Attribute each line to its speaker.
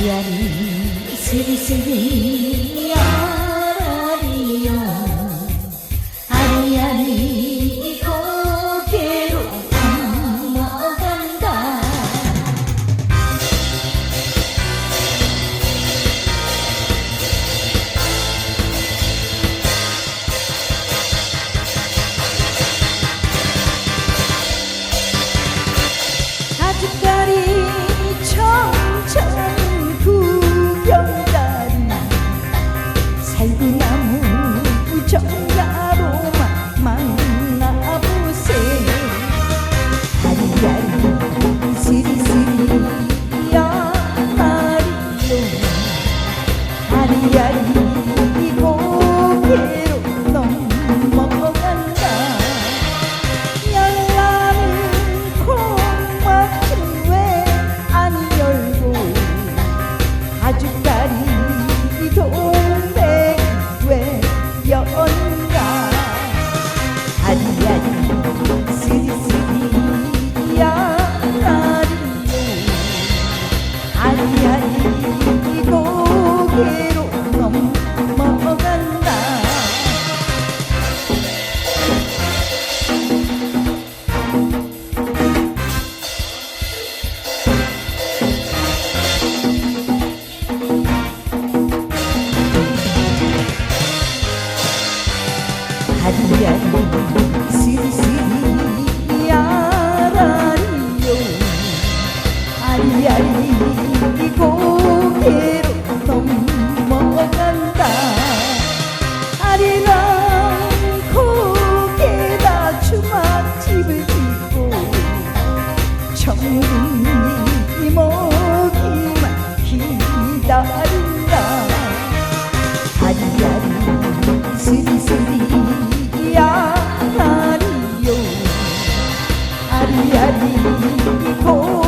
Speaker 1: 이야기 슬슬 야 이야기 이 고개로 넘어간다 열나는 콩막힌 왜안 열고 아주까지 이 동백 왜 연가 아니아니 쓰리쓰리야 나를 아니아니 이 고개 야라니요 아이아이 이 고개로 你还记